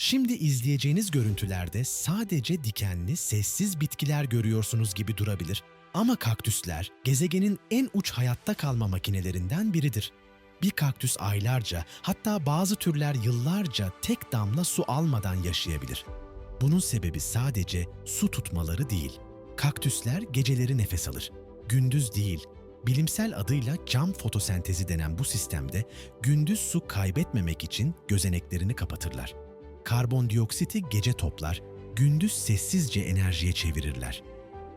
Şimdi izleyeceğiniz görüntülerde sadece dikenli, sessiz bitkiler görüyorsunuz gibi durabilir. Ama kaktüsler gezegenin en uç hayatta kalma makinelerinden biridir. Bir kaktüs aylarca, hatta bazı türler yıllarca tek damla su almadan yaşayabilir. Bunun sebebi sadece su tutmaları değil. Kaktüsler geceleri nefes alır. Gündüz değil. Bilimsel adıyla cam fotosentezi denen bu sistemde gündüz su kaybetmemek için gözeneklerini kapatırlar. Karbondioksiti gece toplar, gündüz sessizce enerjiye çevirirler.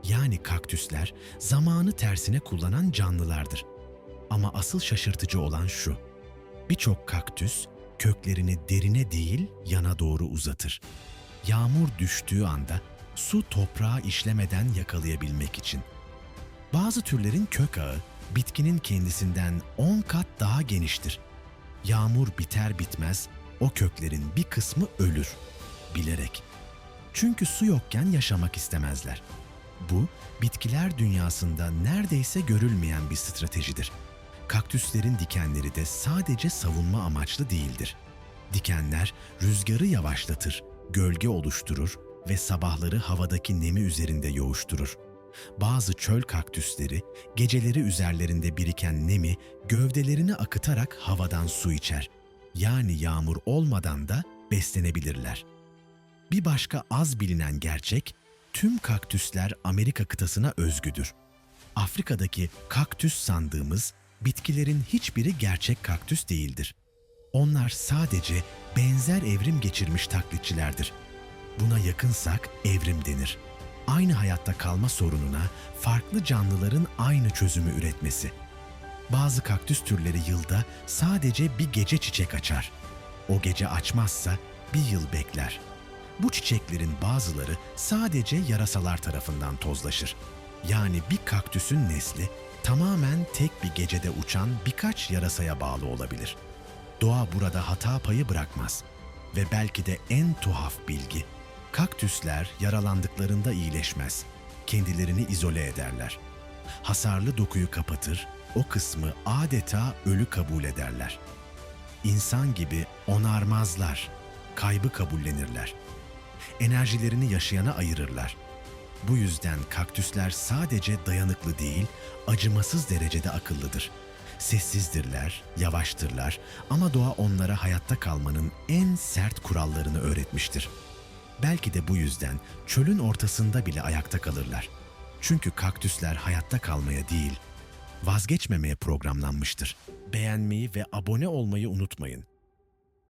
Yani kaktüsler zamanı tersine kullanan canlılardır. Ama asıl şaşırtıcı olan şu. Birçok kaktüs köklerini derine değil yana doğru uzatır. Yağmur düştüğü anda su toprağa işlemeden yakalayabilmek için. Bazı türlerin kök ağı bitkinin kendisinden 10 kat daha geniştir. Yağmur biter bitmez o köklerin bir kısmı ölür bilerek. Çünkü su yokken yaşamak istemezler. Bu bitkiler dünyasında neredeyse görülmeyen bir stratejidir. Kaktüslerin dikenleri de sadece savunma amaçlı değildir. Dikenler rüzgarı yavaşlatır, gölge oluşturur ve sabahları havadaki nemi üzerinde yoğuşturur. Bazı çöl kaktüsleri geceleri üzerlerinde biriken nemi gövdelerini akıtarak havadan su içer. Yani yağmur olmadan da beslenebilirler. Bir başka az bilinen gerçek, tüm kaktüsler Amerika kıtasına özgüdür. Afrika'daki kaktüs sandığımız bitkilerin hiçbiri gerçek kaktüs değildir. Onlar sadece benzer evrim geçirmiş taklitçilerdir. Buna yakınsak evrim denir. Aynı hayatta kalma sorununa farklı canlıların aynı çözümü üretmesi. Bazı kaktüs türleri yılda sadece bir gece çiçek açar. O gece açmazsa bir yıl bekler. Bu çiçeklerin bazıları sadece yarasalar tarafından tozlaşır. Yani bir kaktüsün nesli tamamen tek bir gecede uçan birkaç yarasaya bağlı olabilir. Doğa burada hata payı bırakmaz. Ve belki de en tuhaf bilgi, kaktüsler yaralandıklarında iyileşmez. Kendilerini izole ederler. Hasarlı dokuyu kapatır, o kısmı adeta ölü kabul ederler. İnsan gibi onarmazlar, kaybı kabullenirler. Enerjilerini yaşayana ayırırlar. Bu yüzden kaktüsler sadece dayanıklı değil, acımasız derecede akıllıdır. Sessizdirler, yavaştırlar ama doğa onlara hayatta kalmanın en sert kurallarını öğretmiştir. Belki de bu yüzden çölün ortasında bile ayakta kalırlar. Çünkü kaktüsler hayatta kalmaya değil, vazgeçmemeye programlanmıştır. Beğenmeyi ve abone olmayı unutmayın.